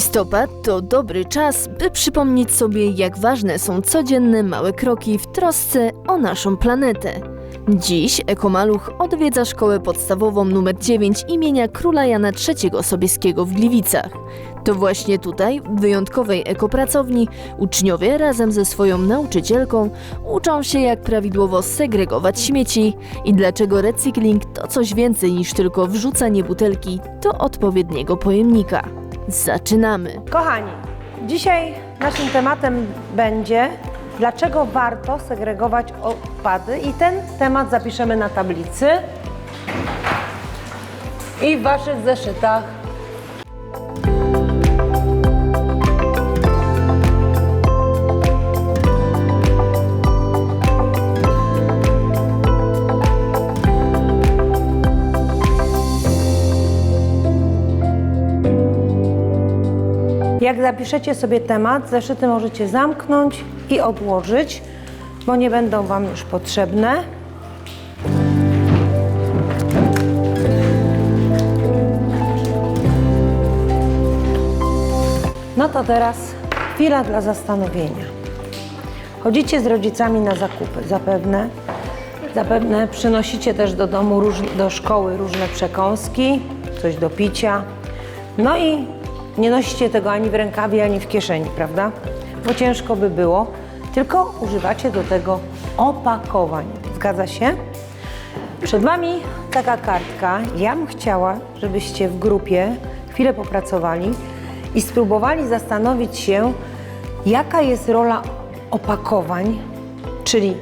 Listopad to dobry czas, by przypomnieć sobie, jak ważne są codzienne małe kroki w trosce o naszą planetę. Dziś Ekomaluch odwiedza szkołę podstawową nr 9 imienia króla Jana III Sobieskiego w Gliwicach. To właśnie tutaj, w wyjątkowej ekopracowni, uczniowie razem ze swoją nauczycielką uczą się, jak prawidłowo segregować śmieci i dlaczego recykling to coś więcej niż tylko wrzucanie butelki do odpowiedniego pojemnika. Zaczynamy! Kochani, dzisiaj naszym tematem będzie dlaczego warto segregować odpady i ten temat zapiszemy na tablicy i w waszych zeszytach. Jak zapiszecie sobie temat, zeszyty możecie zamknąć i odłożyć, bo nie będą Wam już potrzebne. No to teraz chwila dla zastanowienia. Chodzicie z rodzicami na zakupy, zapewne. Zapewne przynosicie też do domu, do szkoły różne przekąski, coś do picia. No i nie nosicie tego ani w rękawie, ani w kieszeni, prawda? Bo ciężko by było, tylko używacie do tego opakowań. Zgadza się? Przed Wami taka kartka. Ja bym chciała, żebyście w grupie chwilę popracowali i spróbowali zastanowić się, jaka jest rola opakowań, czyli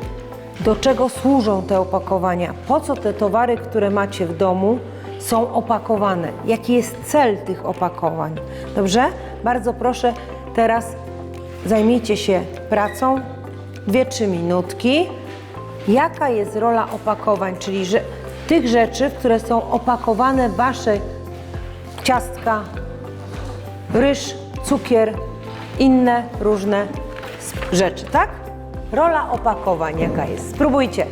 do czego służą te opakowania, po co te towary, które macie w domu, są opakowane, jaki jest cel tych opakowań. Dobrze? Bardzo proszę, teraz zajmijcie się pracą, 2-3 minutki. Jaka jest rola opakowań, czyli że, tych rzeczy, w które są opakowane wasze ciastka, ryż, cukier, inne różne rzeczy, tak? Rola opakowań jaka jest? Spróbujcie.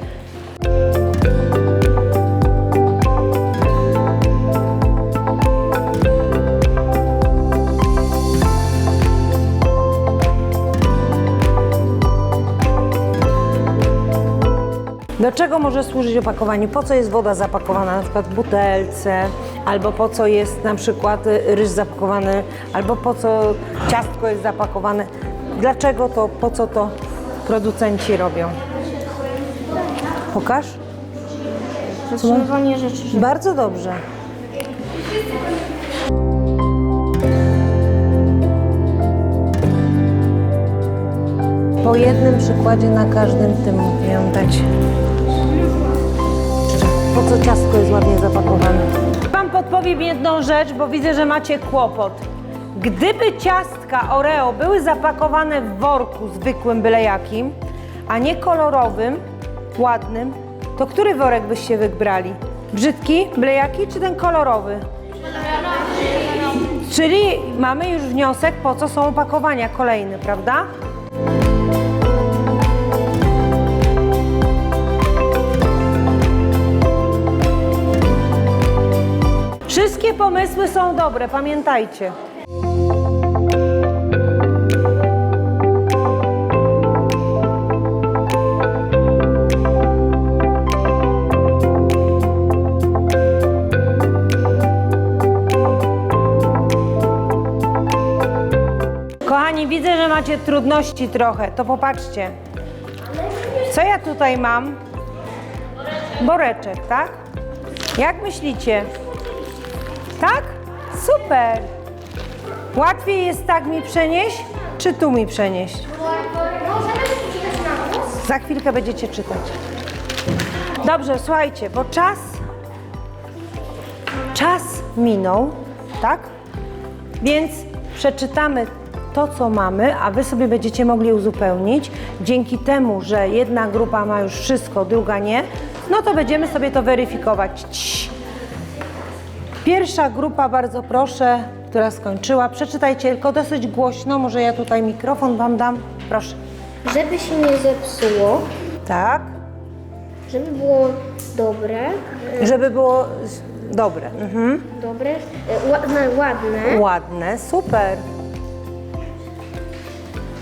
Do czego może służyć opakowanie? Po co jest woda zapakowana na przykład w butelce, albo po co jest na przykład y, ryż zapakowany, albo po co ciastko jest zapakowane? Dlaczego to, po co to producenci robią? Pokaż. Zatrzymywanie rzeczy. Bardzo dobrze. Po jednym przykładzie na każdym tym mówiłam dać. Po co ciastko jest ładnie zapakowane? Wam podpowiem jedną rzecz, bo widzę, że macie kłopot. Gdyby ciastka Oreo były zapakowane w worku zwykłym, byle jakim, a nie kolorowym, ładnym, to który worek byście wybrali? Brzydki, byle jaki, czy ten kolorowy? Czyli mamy już wniosek, po co są opakowania kolejny, prawda? Wszystkie pomysły są dobre, pamiętajcie. Kochani, widzę, że macie trudności trochę, to popatrzcie. Co ja tutaj mam? Boreczek, tak? Jak myślicie? Tak? Super! Łatwiej jest tak mi przenieść, czy tu mi przenieść? Za chwilkę będziecie czytać. Dobrze, słuchajcie, bo czas. Czas minął, tak? Więc przeczytamy to, co mamy, a wy sobie będziecie mogli uzupełnić. Dzięki temu, że jedna grupa ma już wszystko, druga nie, no to będziemy sobie to weryfikować. Pierwsza grupa, bardzo proszę, która skończyła. Przeczytajcie tylko dosyć głośno, może ja tutaj mikrofon wam dam. Proszę. Żeby się nie zepsuło, Tak, żeby było dobre, żeby było z- dobre. Mhm. dobre, e, ła- no, ładne, Ładne, super.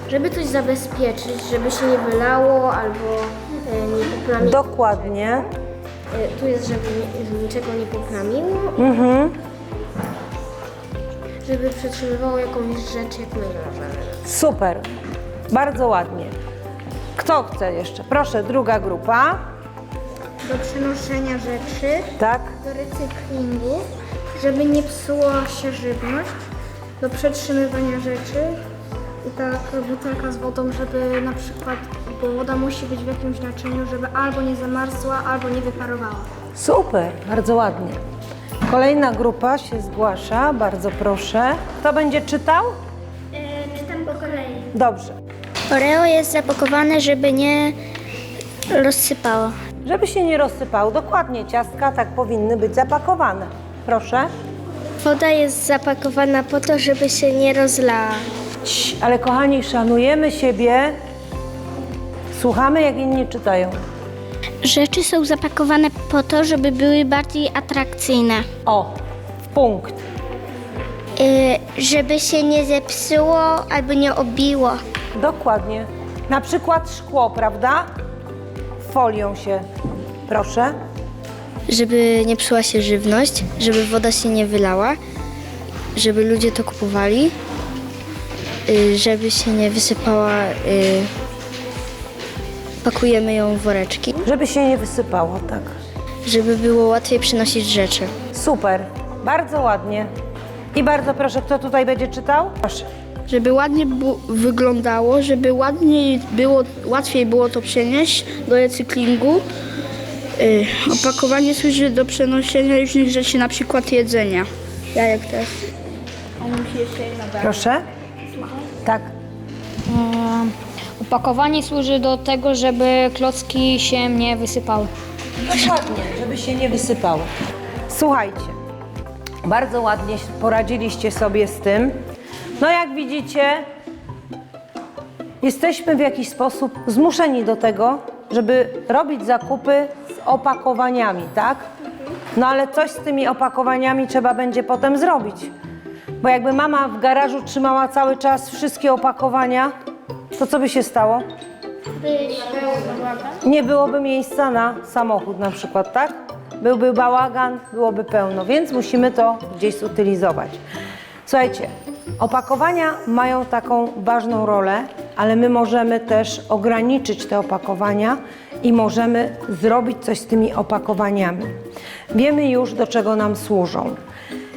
żeby coś zabezpieczyć, żeby się nie wylało albo e, nie poplamiło. Dokładnie. E, tu jest, żeby niczego nie poplamiło. Żeby przetrzymywało jakąś rzecz, jak my możemy. Super. Bardzo ładnie. Kto chce jeszcze? Proszę, druga grupa. Do przenoszenia rzeczy, Tak. do recyklingu, żeby nie psuła się żywność, do przetrzymywania rzeczy i tak butelka z wodą, żeby na przykład, bo woda musi być w jakimś naczyniu, żeby albo nie zamarzła, albo nie wyparowała. Super, bardzo ładnie. Kolejna grupa się zgłasza, bardzo proszę. Kto będzie czytał? czytam po kolei. Dobrze. Oreo jest zapakowane, żeby nie rozsypało. Żeby się nie rozsypało, dokładnie ciastka tak powinny być zapakowane. Proszę. Woda jest zapakowana po to, żeby się nie rozlała. Cii, ale kochani, szanujemy siebie. Słuchamy, jak inni czytają. Rzeczy są zapakowane po to, żeby były bardziej atrakcyjne. O, w punkt. Y, żeby się nie zepsuło albo nie obiło. Dokładnie. Na przykład szkło, prawda? Folią się. Proszę. żeby nie psuła się żywność, żeby woda się nie wylała, żeby ludzie to kupowali, y, żeby się nie wysypała, y, pakujemy ją w woreczki, Żeby się nie wysypało, tak. żeby było łatwiej przynosić rzeczy. Super. Bardzo ładnie. I bardzo proszę, kto tutaj będzie czytał? Proszę. żeby ładnie bu- wyglądało, żeby ładniej było, łatwiej było to przenieść do recyklingu. Y, opakowanie służy do przenoszenia różnych rzeczy, na przykład jedzenia. Jajek też. Proszę. Tak. Opakowanie służy do tego, żeby klocki się nie wysypały. Dokładnie, żeby się nie wysypało. Słuchajcie, bardzo ładnie poradziliście sobie z tym. No jak widzicie, jesteśmy w jakiś sposób zmuszeni do tego, żeby robić zakupy z opakowaniami, tak? No ale coś z tymi opakowaniami trzeba będzie potem zrobić. Bo jakby mama w garażu trzymała cały czas wszystkie opakowania, to co by się stało? nie byłoby miejsca na samochód na przykład, tak? Byłby bałagan, byłoby pełno, więc musimy to gdzieś zutylizować. Słuchajcie, opakowania mają taką ważną rolę, ale my możemy też ograniczyć te opakowania i możemy zrobić coś z tymi opakowaniami. Wiemy już, do czego nam służą.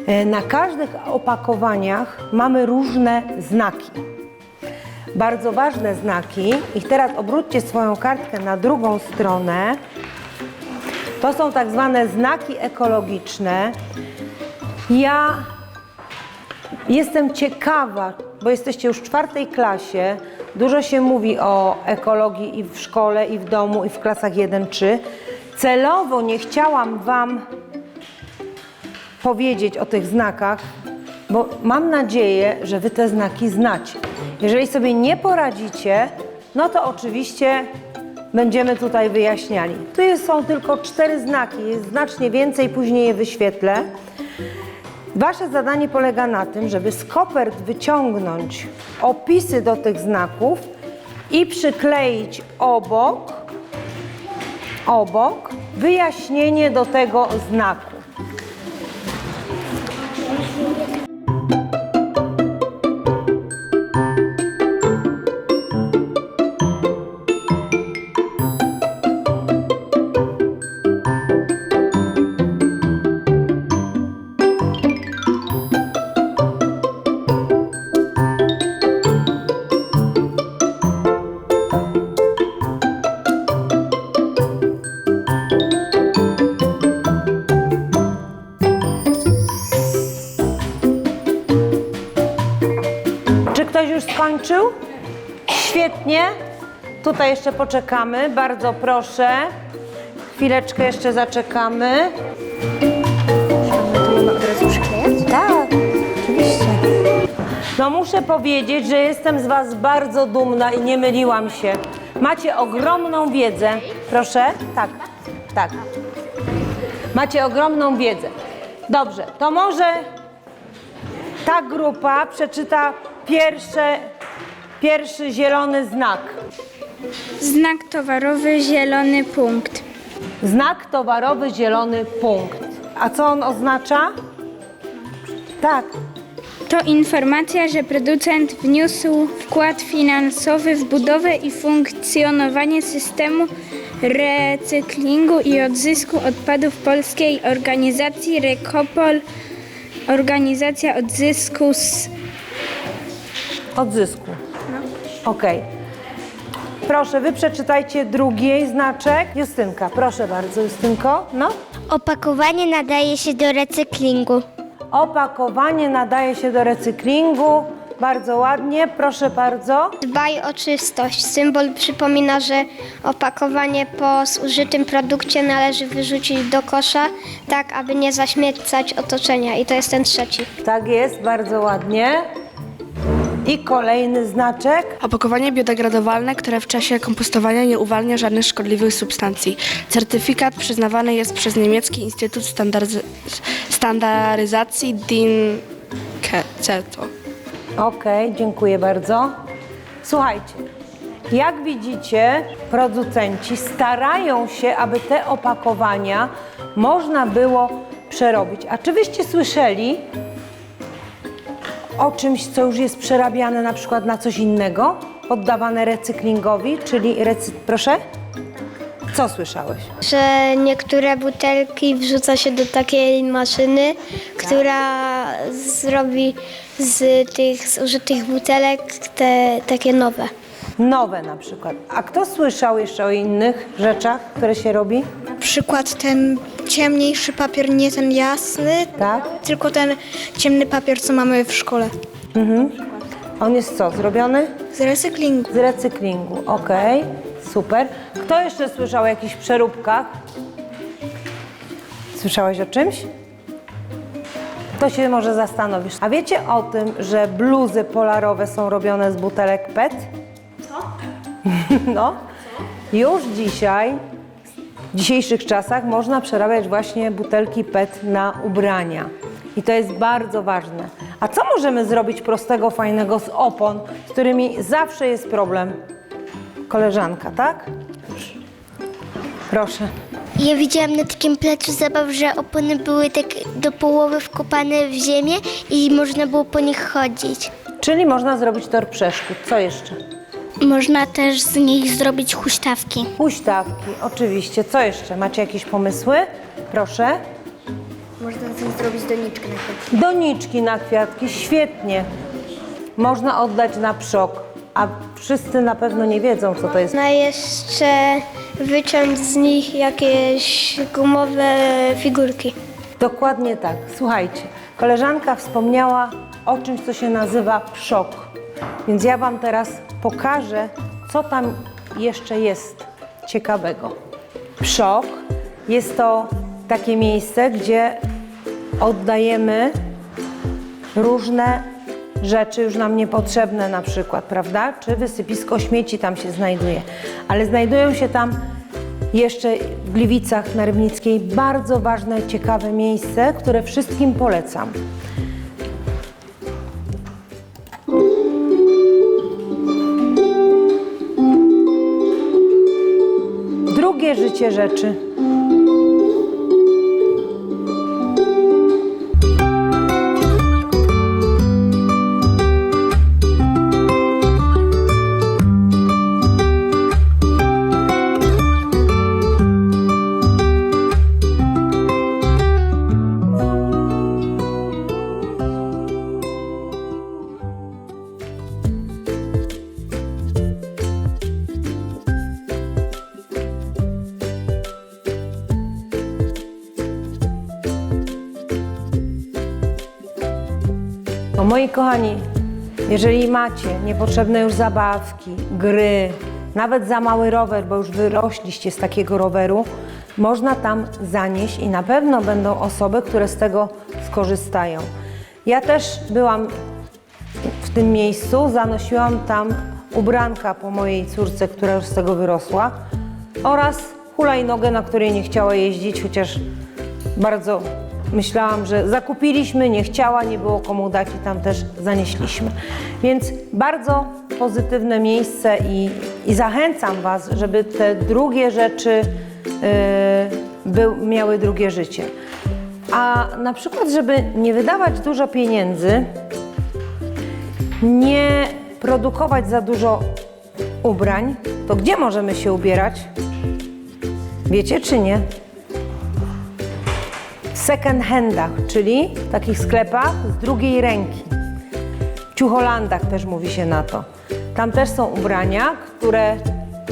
E, Na każdych opakowaniach mamy różne znaki bardzo ważne znaki. I teraz obróćcie swoją kartkę na drugą stronę. To są tak zwane znaki ekologiczne. Ja jestem ciekawa, bo jesteście już w czwartej klasie. Dużo się mówi o ekologii i w szkole, i w domu, i w klasach 1-3. Celowo nie chciałam Wam powiedzieć o tych znakach, bo mam nadzieję, że Wy te znaki znacie. Jeżeli sobie nie poradzicie, no to oczywiście będziemy tutaj wyjaśniali. Tu jest, są tylko cztery znaki, jest znacznie więcej, później je wyświetlę. Wasze zadanie polega na tym, żeby z kopert wyciągnąć opisy do tych znaków i przykleić obok, obok wyjaśnienie do tego znaku. Skończył? Świetnie. Tutaj jeszcze poczekamy. Bardzo proszę. Chwileczkę jeszcze zaczekamy. Tak, oczywiście. No muszę powiedzieć, że jestem z Was bardzo dumna i nie myliłam się. Macie ogromną wiedzę. Proszę? Tak, tak. Macie ogromną wiedzę. Dobrze, to może ta grupa przeczyta pierwsze Pierwszy zielony znak. Znak towarowy zielony punkt. Znak towarowy zielony punkt. A co on oznacza? Tak. To informacja, że producent wniósł wkład finansowy w budowę i funkcjonowanie systemu recyklingu i odzysku odpadów polskiej organizacji Rekopol. Organizacja odzysku z Odzysku. Okej. Proszę, wy przeczytajcie drugi znaczek. Justynka, proszę bardzo, Justynko. No. Opakowanie nadaje się do recyklingu. Opakowanie nadaje się do recyklingu. Bardzo ładnie, proszę bardzo. Dbaj o czystość. Symbol przypomina, że opakowanie po zużytym produkcie należy wyrzucić do kosza, tak aby nie zaśmiecać otoczenia. I to jest ten trzeci. Tak jest, bardzo ładnie. I kolejny znaczek. Opakowanie biodegradowalne, które w czasie kompostowania nie uwalnia żadnych szkodliwych substancji. Certyfikat przyznawany jest przez niemiecki Instytut Standaryz- Standaryzacji DIN CETO. Okej, dziękuję bardzo. Słuchajcie, jak widzicie, producenci starają się, aby te opakowania można było przerobić. A czy wyście słyszeli o czymś, co już jest przerabiane na przykład na coś innego, poddawane recyklingowi, czyli recy... Proszę? Co słyszałeś? Że niektóre butelki wrzuca się do takiej maszyny, która zrobi z tych zużytych butelek te takie nowe. Nowe na przykład. A kto słyszał jeszcze o innych rzeczach, które się robi? Na przykład ten ciemniejszy papier, nie ten jasny, Tak? tylko ten ciemny papier, co mamy w szkole. On jest co, zrobiony? Z recyklingu. Z recyklingu, okej, super. Kto jeszcze słyszał o jakichś przeróbkach? Słyszałeś o czymś? To się może zastanowisz. A wiecie o tym, że bluzy polarowe są robione z butelek PET? No. Już dzisiaj, w dzisiejszych czasach można przerabiać właśnie butelki PET na ubrania. I to jest bardzo ważne. A co możemy zrobić prostego, fajnego z opon, z którymi zawsze jest problem? Koleżanka, tak? Proszę. Ja widziałam na takim placu zabaw, że opony były tak do połowy wkopane w ziemię i można było po nich chodzić. Czyli można zrobić tor przeszkód. Co jeszcze? Można też z nich zrobić huśtawki. Huśtawki, oczywiście. Co jeszcze? Macie jakieś pomysły? Proszę. Można z nich zrobić doniczkę na przykład. Doniczki na kwiatki, świetnie. Można oddać na przok, a wszyscy na pewno nie wiedzą, co to jest. Można jeszcze wyciąć z nich jakieś gumowe figurki. Dokładnie tak. Słuchajcie, koleżanka wspomniała o czymś, co się nazywa przok. Więc ja Wam teraz pokażę, co tam jeszcze jest ciekawego. Przok jest to takie miejsce, gdzie oddajemy różne rzeczy już nam niepotrzebne na przykład, prawda? Czy wysypisko śmieci tam się znajduje. Ale znajdują się tam jeszcze w Gliwicach na Rybnickiej bardzo ważne, ciekawe miejsce, które wszystkim polecam. Drugie życie rzeczy. Kochani, jeżeli macie niepotrzebne już zabawki, gry, nawet za mały rower, bo już wyrośliście z takiego roweru, można tam zanieść i na pewno będą osoby, które z tego skorzystają. Ja też byłam w tym miejscu, zanosiłam tam ubranka po mojej córce, która już z tego wyrosła oraz hulajnogę, na której nie chciała jeździć, chociaż bardzo myślałam, że zakupiliśmy, nie chciała, nie było komu dać i tam też zanieśliśmy. Więc bardzo pozytywne miejsce i, i zachęcam Was, żeby te drugie rzeczy yy, był, miały drugie życie. A na przykład, żeby nie wydawać dużo pieniędzy, nie produkować za dużo ubrań, to gdzie możemy się ubierać? Wiecie czy nie? Second handach, czyli takich sklepach z drugiej ręki. Ciucholandach też mówi się na to. Tam też są ubrania, które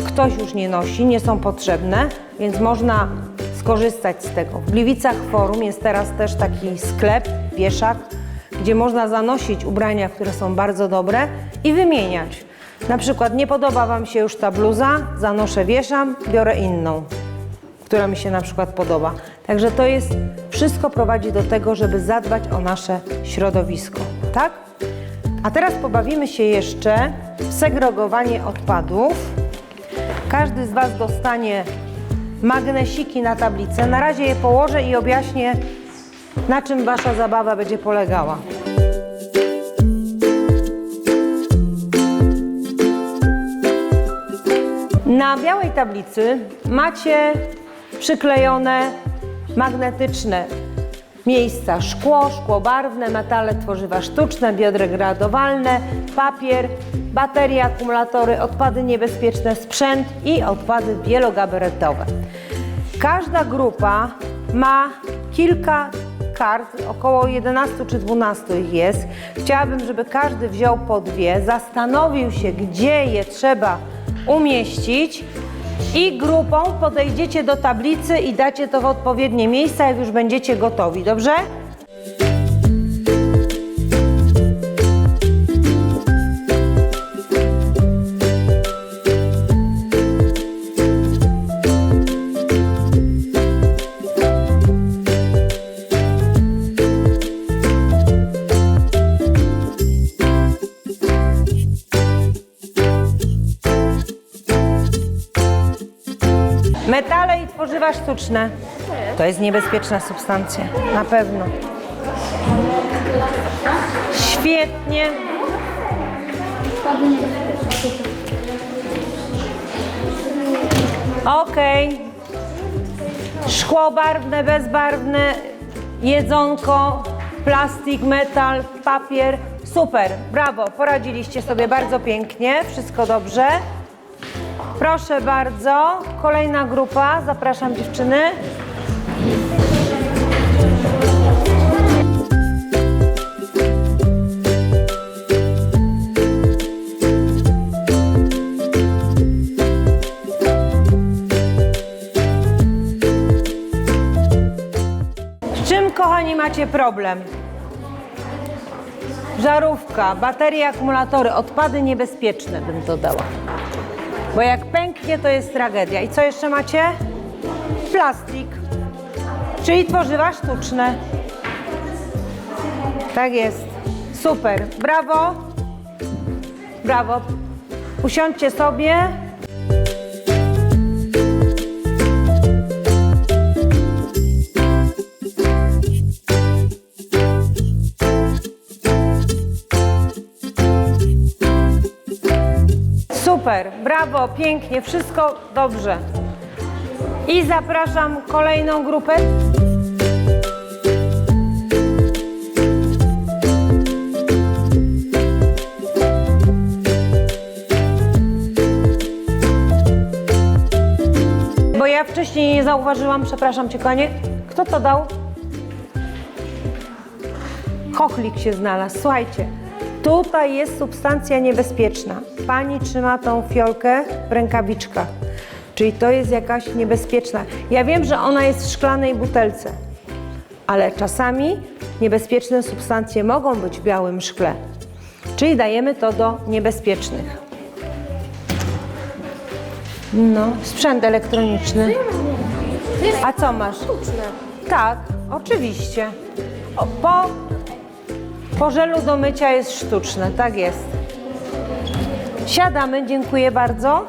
ktoś już nie nosi, nie są potrzebne, więc można skorzystać z tego. W Gliwicach Forum jest teraz też taki sklep, wieszak, gdzie można zanosić ubrania, które są bardzo dobre i wymieniać. Na przykład nie podoba Wam się już ta bluza, zanoszę, wieszam, biorę inną która mi się na przykład podoba. Także to jest, wszystko prowadzi do tego, żeby zadbać o nasze środowisko, tak? A teraz pobawimy się jeszcze w segregowanie odpadów. Każdy z Was dostanie magnesiki na tablicę. Na razie je położę i objaśnię, na czym Wasza zabawa będzie polegała. Na białej tablicy macie przyklejone magnetyczne miejsca szkło, szkło barwne, metale, tworzywa sztuczne, biodegradowalne, papier, baterie, akumulatory, odpady niebezpieczne, sprzęt i odpady wielogabarytowe. Każda grupa ma kilka kart, około 11 czy 12 ich jest. Chciałabym, żeby każdy wziął po dwie, zastanowił się, gdzie je trzeba umieścić i grupą podejdziecie do tablicy i dacie to w odpowiednie miejsca, jak już będziecie gotowi, dobrze? Sztuczne. To jest niebezpieczna substancja, na pewno. Świetnie. Okej. Szkło barwne, bezbarwne, jedzonko, plastik, metal, papier. Super, brawo, poradziliście sobie bardzo pięknie, wszystko dobrze. Proszę bardzo, kolejna grupa, zapraszam dziewczyny. Z czym, kochani, macie problem? Żarówka, baterie, akumulatory, odpady niebezpieczne bym dodała. Bo jak pęknie, to jest tragedia. I co jeszcze macie? Plastik, czyli tworzywa sztuczne. Tak jest. Super. Brawo. Brawo. Usiądźcie sobie. Super, brawo, pięknie, wszystko dobrze. I zapraszam kolejną grupę. Bo ja wcześniej nie zauważyłam, przepraszam cię, konie. Kto to dał? Chochlik się znalazł. Słuchajcie, tutaj jest substancja niebezpieczna. Pani trzyma tą fiolkę w rękawiczkach, czyli to jest jakaś niebezpieczna. Ja wiem, że ona jest w szklanej butelce, ale czasami niebezpieczne substancje mogą być w białym szkle, czyli dajemy to do niebezpiecznych. No, sprzęt elektroniczny. A co masz? Tak, oczywiście. Po po żelu do mycia jest sztuczne, tak jest. Siadamy, dziękuję bardzo.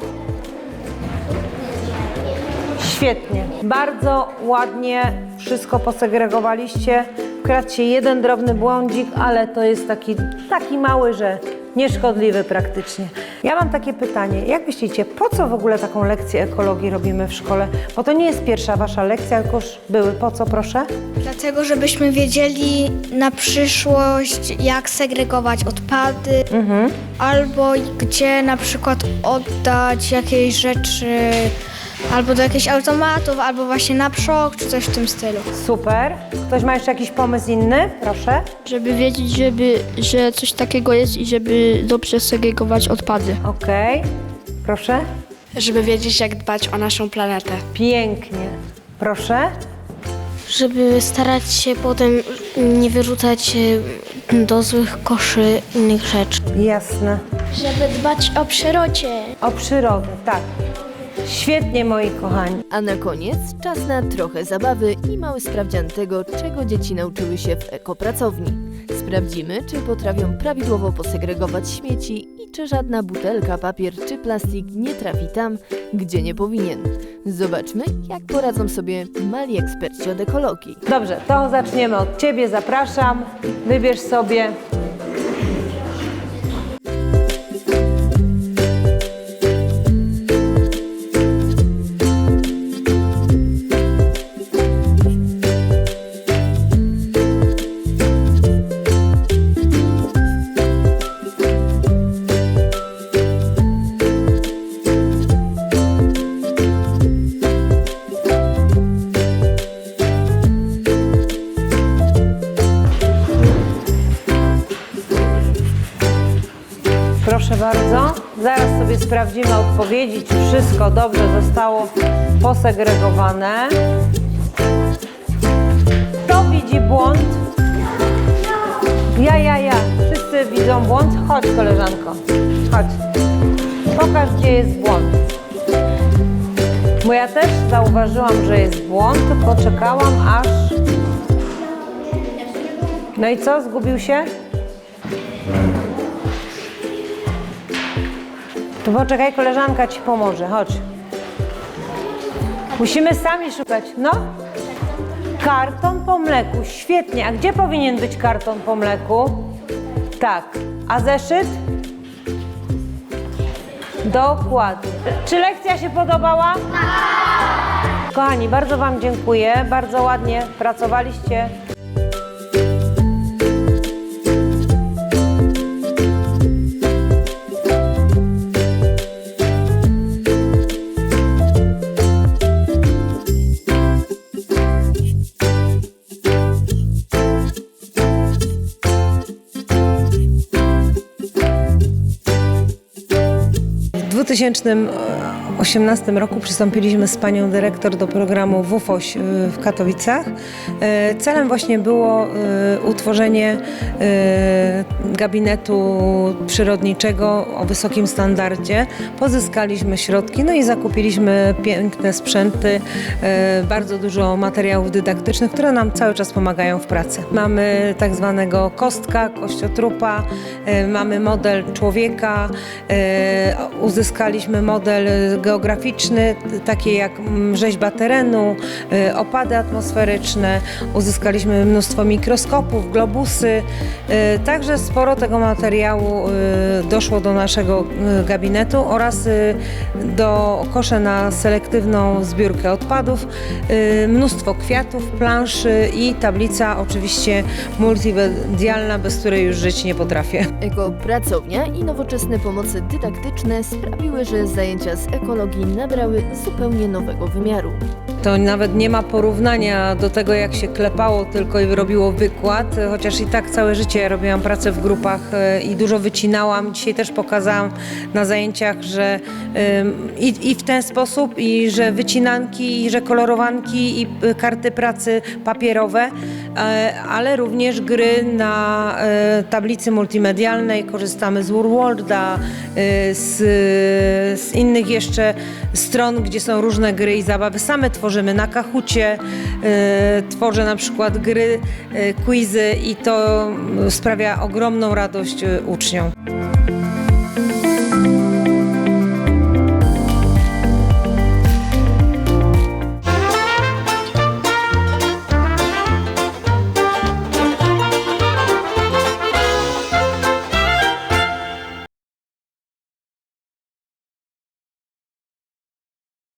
Świetnie. Bardzo ładnie wszystko posegregowaliście. Wkradł się jeden drobny błądzik, ale to jest taki, taki mały, że nieszkodliwy praktycznie. Ja mam takie pytanie. Jak myślicie, po co w ogóle taką lekcję ekologii robimy w szkole? Bo to nie jest pierwsza wasza lekcja, tylko już były. Po co, proszę? Dlatego, żebyśmy wiedzieli na przyszłość, jak segregować odpady, albo gdzie na przykład oddać jakieś rzeczy, albo do jakichś automatów, albo właśnie na przok, czy coś w tym stylu. Super. Ktoś ma jeszcze jakiś pomysł inny? Proszę. Żeby wiedzieć, żeby, że coś takiego jest i żeby dobrze segregować odpady. Okej. Proszę. Żeby wiedzieć, jak dbać o naszą planetę. Pięknie. Proszę. Żeby starać się potem nie wyrzucać e, do złych koszy innych rzeczy. Jasne. Żeby dbać o przyrodzie. O przyrodę, tak. Świetnie, moi kochani. A na koniec czas na trochę zabawy i mały sprawdzian tego, czego dzieci nauczyły się w ekopracowni. Sprawdzimy, czy potrafią prawidłowo posegregować śmieci i czy żadna butelka, papier czy plastik nie trafi tam, gdzie nie powinien. Zobaczmy, jak poradzą sobie mali eksperci od ekologii. Dobrze, to zaczniemy od Ciebie. Zapraszam. Wybierz sobie. Sprawdzimy odpowiedzi, czy wszystko dobrze zostało posegregowane. Kto widzi błąd? Ja, ja, ja. Wszyscy widzą błąd? Chodź, koleżanko. Chodź. Pokaż, gdzie jest błąd. Bo ja też zauważyłam, że jest błąd, tylko czekałam aż... No i co? Zgubił się? To poczekaj, koleżanka ci pomoże. Chodź. Musimy sami szukać. No? Karton po mleku. Świetnie. A gdzie powinien być karton po mleku? Tak. A zeszyt? Dokładnie. Czy lekcja się podobała? Tak. Kochani, bardzo Wam dziękuję. Bardzo ładnie pracowaliście. W 2018 roku przystąpiliśmy z panią dyrektor do programu WUFOŚ y, w Katowicach. E, Celem właśnie było y, utworzenie y, gabinetu przyrodniczego o wysokim standardzie. Pozyskaliśmy środki, no i zakupiliśmy piękne sprzęty, bardzo dużo materiałów dydaktycznych, które nam cały czas pomagają w pracy. Mamy tak zwanego kostka, kościotrupa, mamy model człowieka, uzyskaliśmy model geograficzny, takie jak mm, rzeźba terenu, e, opady atmosferyczne, uzyskaliśmy mnóstwo mikroskopów, globusy, e, także sporo tego materiału e, doszło do naszego gabinetu oraz do koszy na selektywną zbiórkę odpadów, mnóstwo kwiatów, planszy i tablica oczywiście multimedialna, bez której już żyć nie potrafię. Ekopracownia i nowoczesne pomocy dydaktyczne sprawiły, że zajęcia z ekologii nabrały zupełnie nowego wymiaru. To nawet nie ma porównania do tego, jak się klepało tylko i robiło wykład, chociaż i tak całe życie robiłam pracę w grupach e, i dużo wycinałam. Dzisiaj też pokazałam na zajęciach, że i, i w ten sposób, i że wycinanki, i że kolorowanki, i y, karty pracy papierowe, e, ale również gry na e, tablicy multimedialnej. Korzystamy z Worlda, e, z, z innych jeszcze stron, gdzie są różne gry i zabawy. Same tworzymy na Kahucie, e, tworzę na przykład gry, e, quizy i to sprawia ogromną radość e, uczniom.